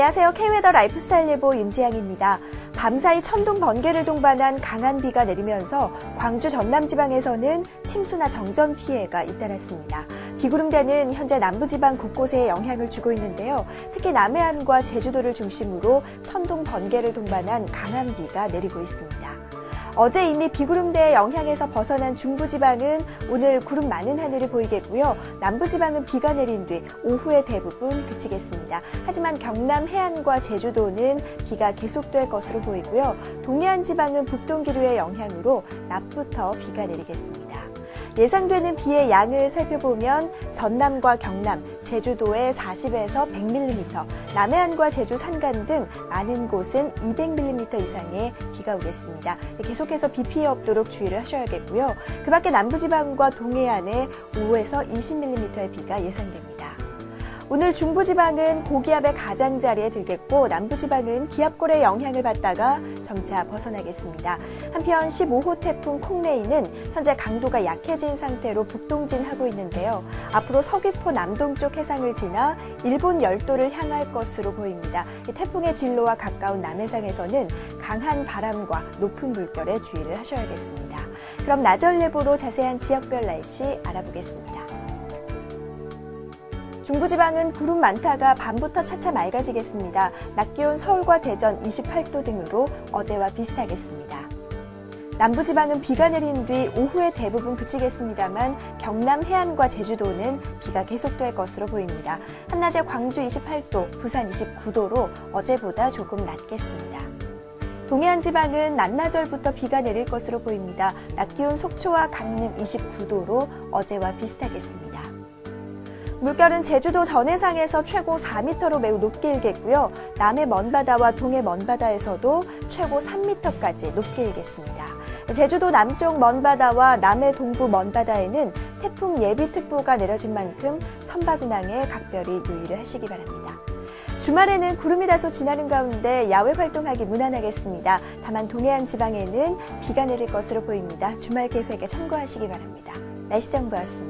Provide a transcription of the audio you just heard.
안녕하세요. K웨더 라이프스타일 예보 윤지양입니다. 밤사이 천둥 번개를 동반한 강한 비가 내리면서 광주 전남 지방에서는 침수나 정전 피해가 잇따랐습니다. 비구름대는 현재 남부 지방 곳곳에 영향을 주고 있는데요. 특히 남해안과 제주도를 중심으로 천둥 번개를 동반한 강한 비가 내리고 있습니다. 어제 이미 비구름대의 영향에서 벗어난 중부지방은 오늘 구름 많은 하늘을 보이겠고요. 남부지방은 비가 내린 뒤 오후에 대부분 그치겠습니다. 하지만 경남 해안과 제주도는 비가 계속될 것으로 보이고요. 동해안 지방은 북동기류의 영향으로 낮부터 비가 내리겠습니다. 예상되는 비의 양을 살펴보면 전남과 경남, 제주도에 40에서 100mm, 남해안과 제주 산간 등 많은 곳은 200mm 이상의 비가 오겠습니다. 계속해서 비 피해 없도록 주의를 하셔야겠고요. 그 밖에 남부지방과 동해안에 5에서 20mm의 비가 예상됩니다. 오늘 중부지방은 고기압의 가장자리에 들겠고 남부지방은 기압골의 영향을 받다가 점차 벗어나겠습니다. 한편 15호 태풍 콩레이는 현재 강도가 약해진 상태로 북동진하고 있는데요. 앞으로 서귀포 남동쪽 해상을 지나 일본 열도를 향할 것으로 보입니다. 이 태풍의 진로와 가까운 남해상에서는 강한 바람과 높은 물결에 주의를 하셔야겠습니다. 그럼 나절 예보로 자세한 지역별 날씨 알아보겠습니다. 중부지방은 구름 많다가 밤부터 차차 맑아지겠습니다. 낮 기온 서울과 대전 28도 등으로 어제와 비슷하겠습니다. 남부지방은 비가 내린 뒤 오후에 대부분 그치겠습니다만 경남 해안과 제주도는 비가 계속될 것으로 보입니다. 한낮에 광주 28도, 부산 29도로 어제보다 조금 낮겠습니다. 동해안 지방은 낮나절부터 비가 내릴 것으로 보입니다. 낮 기온 속초와 강릉 29도로 어제와 비슷하겠습니다. 물결은 제주도 전해상에서 최고 4m로 매우 높게 일겠고요. 남해 먼바다와 동해 먼바다에서도 최고 3m까지 높게 일겠습니다. 제주도 남쪽 먼바다와 남해 동부 먼바다에는 태풍 예비특보가 내려진 만큼 선박 운항에 각별히 유의를 하시기 바랍니다. 주말에는 구름이 다소 지나는 가운데 야외 활동하기 무난하겠습니다. 다만 동해안 지방에는 비가 내릴 것으로 보입니다. 주말 계획에 참고하시기 바랍니다. 날씨 정보였습니다.